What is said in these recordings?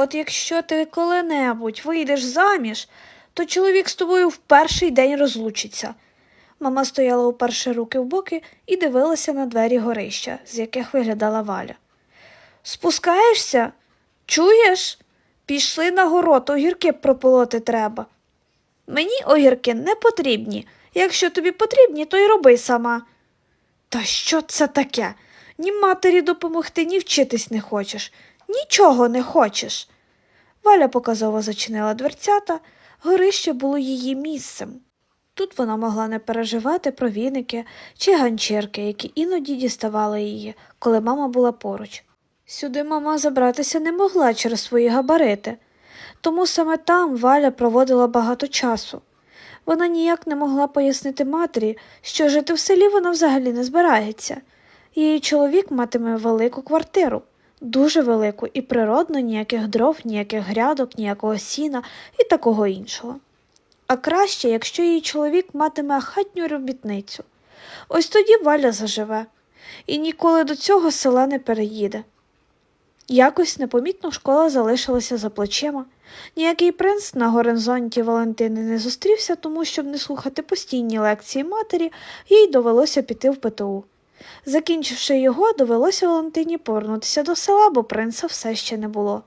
От якщо ти коли-небудь вийдеш заміж, то чоловік з тобою в перший день розлучиться. Мама стояла уперше руки в боки і дивилася на двері горища, з яких виглядала валя. Спускаєшся? Чуєш? Пішли на город, огірки прополоти треба. Мені огірки не потрібні. Якщо тобі потрібні, то й роби сама. Та що це таке? Ні матері допомогти, ні вчитись не хочеш, нічого не хочеш. Валя показово зачинила дверцята, горище було її місцем. Тут вона могла не переживати про віники чи ганчірки, які іноді діставали її, коли мама була поруч. Сюди мама забратися не могла через свої габарити, тому саме там Валя проводила багато часу. Вона ніяк не могла пояснити матері, що жити в селі вона взагалі не збирається. Її чоловік матиме велику квартиру, дуже велику, і природно ніяких дров, ніяких грядок, ніякого сіна і такого іншого. А краще, якщо її чоловік матиме хатню робітницю. Ось тоді Валя заживе і ніколи до цього села не переїде. Якось непомітно школа залишилася за плечима. Ніякий принц на горизонті Валентини не зустрівся, тому щоб не слухати постійні лекції матері, їй довелося піти в ПТУ. Закінчивши його, довелося Валентині повернутися до села, бо принца все ще не було.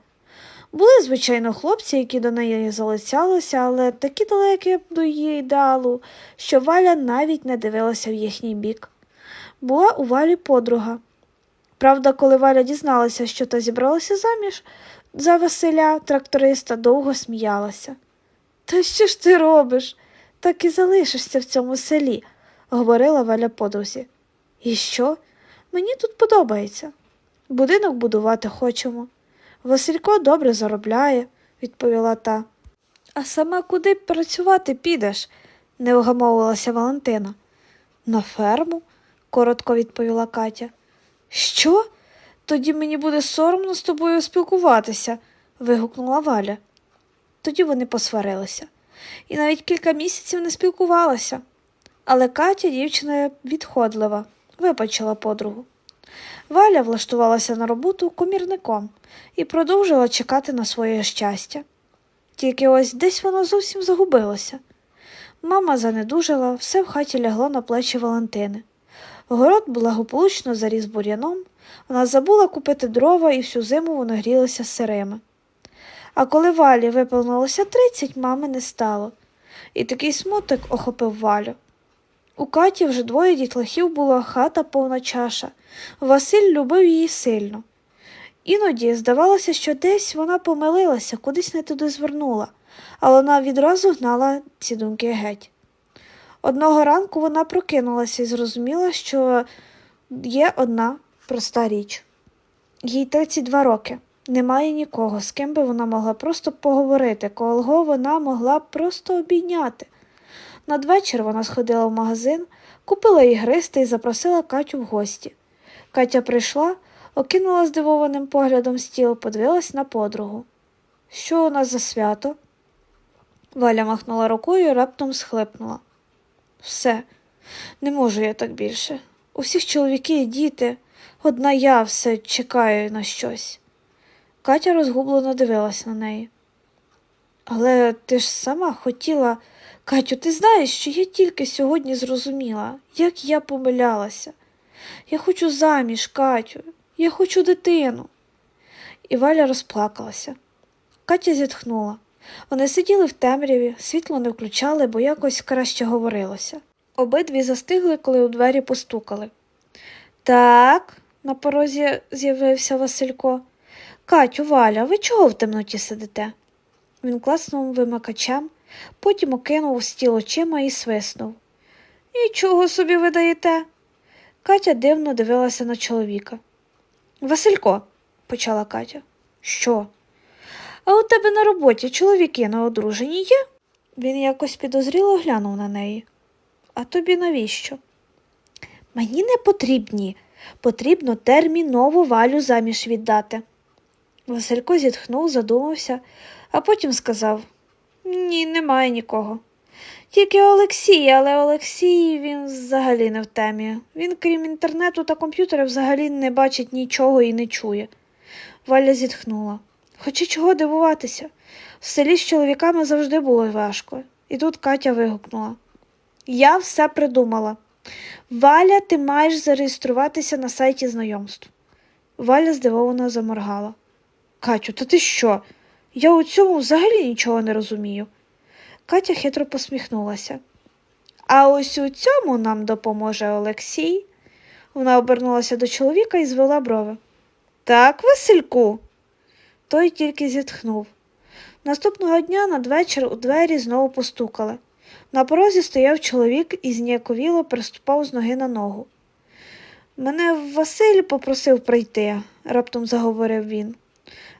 Були, звичайно, хлопці, які до неї залицялися, але такі далекі до її ідеалу, що Валя навіть не дивилася в їхній бік. Була у Валі подруга. Правда, коли Валя дізналася, що та зібралася заміж за Василя, тракториста довго сміялася. Та що ж ти робиш? Так і залишишся в цьому селі, говорила Валя подрузі. І що? Мені тут подобається. Будинок будувати хочемо. Василько добре заробляє, відповіла та. А сама куди працювати підеш? не вгамовувалася Валентина. На ферму, коротко відповіла Катя. Що? Тоді мені буде соромно з тобою спілкуватися, вигукнула Валя. Тоді вони посварилися і навіть кілька місяців не спілкувалися. Але Катя, дівчина відходлива, вибачила подругу. Валя влаштувалася на роботу комірником і продовжила чекати на своє щастя. Тільки ось десь воно зовсім загубилося. Мама занедужила, все в хаті лягло на плечі Валентини. Город благополучно заріс бур'яном, вона забула купити дрова і всю зиму воно грілося сирими. А коли Валі виповнилося тридцять, мами не стало, і такий смуток охопив Валю. У Каті вже двоє дітлахів була хата повна чаша. Василь любив її сильно. Іноді здавалося, що десь вона помилилася, кудись не туди звернула, але вона відразу гнала ці думки геть. Одного ранку вона прокинулася і зрозуміла, що є одна проста річ. Їй 32 роки. Немає нікого, з ким би вона могла просто поговорити, кого вона могла просто обійняти. Надвечір вона сходила в магазин, купила ігристи і запросила Катю в гості. Катя прийшла, окинула здивованим поглядом стіл, подивилась на подругу. Що у нас за свято? Валя махнула рукою і раптом схлипнула. Все, не можу я так більше. У всіх чоловіки і діти, одна я все чекаю на щось. Катя розгублено дивилась на неї. Але ти ж сама хотіла. Катю, ти знаєш, що я тільки сьогодні зрозуміла, як я помилялася. Я хочу заміж, Катю, я хочу дитину. І Валя розплакалася. Катя зітхнула. Вони сиділи в темряві, світло не включали, бо якось краще говорилося. Обидві застигли, коли у двері постукали. Так, на порозі з'явився Василько. Катю, Валя, ви чого в темноті сидите? Він класнув вимикачем, потім окинув стіл очима і свиснув. Нічого собі ви даєте. Катя дивно дивилася на чоловіка. Василько, почала Катя. Що? А у тебе на роботі чоловіки на одруженні є? Він якось підозріло глянув на неї. А тобі навіщо? Мені не потрібні. Потрібно терміново валю заміж віддати. Василько зітхнув, задумався, а потім сказав Ні, немає нікого. Тільки Олексій, але Олексій він взагалі не в темі. Він, крім інтернету та комп'ютера, взагалі не бачить нічого і не чує. Валя зітхнула. Хоча чого дивуватися? В селі з чоловіками завжди було важко. І тут Катя вигукнула. Я все придумала. Валя, ти маєш зареєструватися на сайті знайомств. Валя здивовано заморгала. Катю, та ти що? Я у цьому взагалі нічого не розумію. Катя хитро посміхнулася. А ось у цьому нам допоможе Олексій. Вона обернулася до чоловіка і звела брови. Так, Васильку. Той тільки зітхнув. Наступного дня надвечір у двері знову постукали. На порозі стояв чоловік і зніяковіло переступав з ноги на ногу. Мене Василь попросив прийти, раптом заговорив він.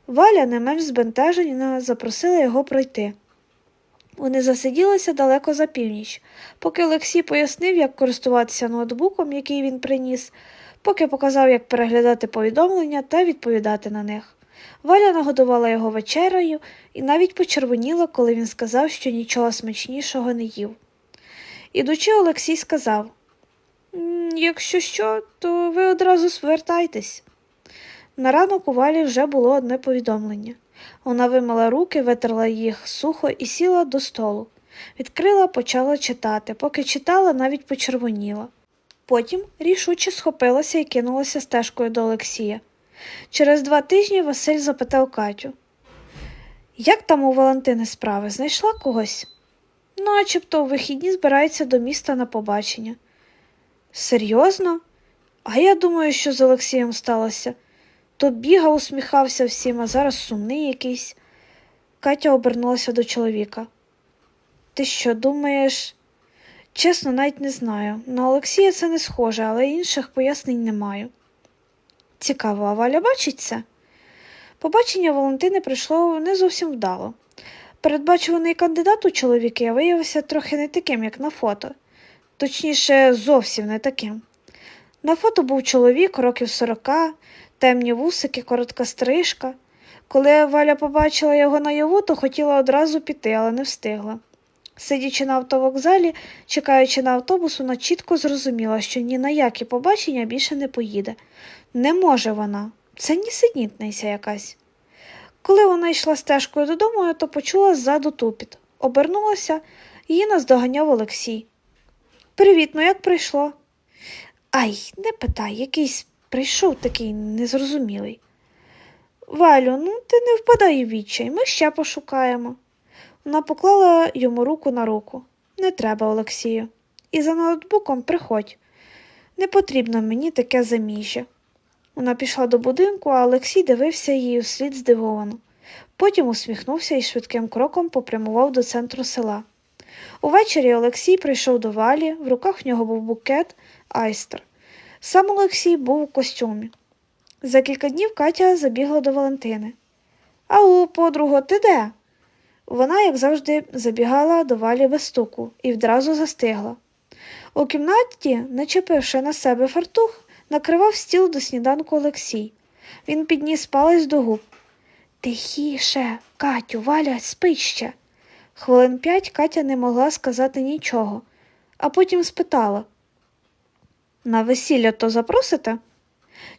Валя, не менш збентежена, запросила його пройти. Вони засиділися далеко за північ, поки Олексій пояснив, як користуватися ноутбуком, який він приніс, поки показав, як переглядати повідомлення та відповідати на них. Валя нагодувала його вечерею і навіть почервоніла, коли він сказав, що нічого смачнішого не їв. Ідучи, Олексій сказав Якщо що, то ви одразу звертайтесь. На ранок у Валі вже було одне повідомлення. Вона вимила руки, витерла їх сухо і сіла до столу. Відкрила, почала читати, поки читала, навіть почервоніла. Потім рішуче схопилася і кинулася стежкою до Олексія. Через два тижні Василь запитав Катю. Як там у Валентини справи? Знайшла когось? Начебто у вихідні збирається до міста на побачення. Серйозно? А я думаю, що з Олексієм сталося. То бігав, усміхався всім, а зараз сумний якийсь. Катя обернулася до чоловіка. Ти що, думаєш? Чесно, навіть не знаю. На Олексія це не схоже, але інших пояснень не маю. Цікаво, а Валя бачить це? Побачення Валентини прийшло не зовсім вдало. Передбачуваний кандидат у чоловіки виявився трохи не таким, як на фото, точніше, зовсім не таким. На фото був чоловік років сорока, темні вусики, коротка стрижка. Коли Валя побачила його наяву, то хотіла одразу піти, але не встигла. Сидячи на автовокзалі, чекаючи на автобус, вона чітко зрозуміла, що ні на які побачення більше не поїде. Не може вона, це нісенітниця якась. Коли вона йшла стежкою додому, то почула ззаду тупіт. Обернулася, її наздоганяв Олексій. Привіт, ну як прийшло? Ай, не питай, якийсь прийшов такий незрозумілий. Валю, ну ти не впадай у відчай, ми ще пошукаємо. Вона поклала йому руку на руку. Не треба, Олексію. І за ноутбуком приходь. Не потрібно мені таке заміжжя. Вона пішла до будинку, а Олексій дивився її вслід здивовано. Потім усміхнувся і швидким кроком попрямував до центру села. Увечері Олексій прийшов до валі, в руках в нього був букет айстер. Сам Олексій був у костюмі. За кілька днів Катя забігла до Валентини. Ау, подруго, ти де? Вона, як завжди, забігала до валі без стуку і відразу застигла. У кімнаті, начепивши на себе фартух, накривав стіл до сніданку Олексій. Він підніс палець до губ. Тихіше, Катю, Валя, спить ще. Хвилин п'ять Катя не могла сказати нічого, а потім спитала На весілля то запросите?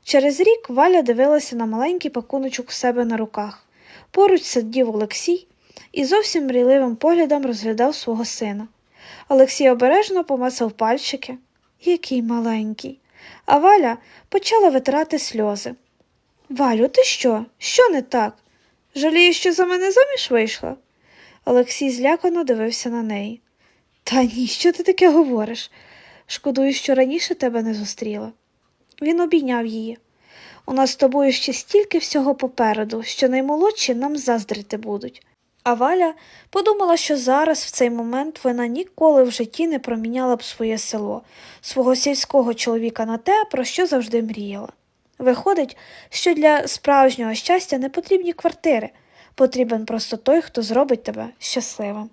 Через рік Валя дивилася на маленький пакуночок у себе на руках. Поруч сидів Олексій і зовсім мрійливим поглядом розглядав свого сина. Олексій обережно помацав пальчики. Який маленький. А Валя почала витирати сльози. Валю, ти що? Що не так? Жалієш, що за мене заміж вийшла? Олексій злякано дивився на неї. Та ні, що ти таке говориш? Шкодую, що раніше тебе не зустріла. Він обійняв її. У нас з тобою ще стільки всього попереду, що наймолодші нам заздрити будуть. А Валя подумала, що зараз, в цей момент, вона ніколи в житті не проміняла б своє село, свого сільського чоловіка на те, про що завжди мріяла. Виходить, що для справжнього щастя не потрібні квартири, потрібен просто той, хто зробить тебе щасливим.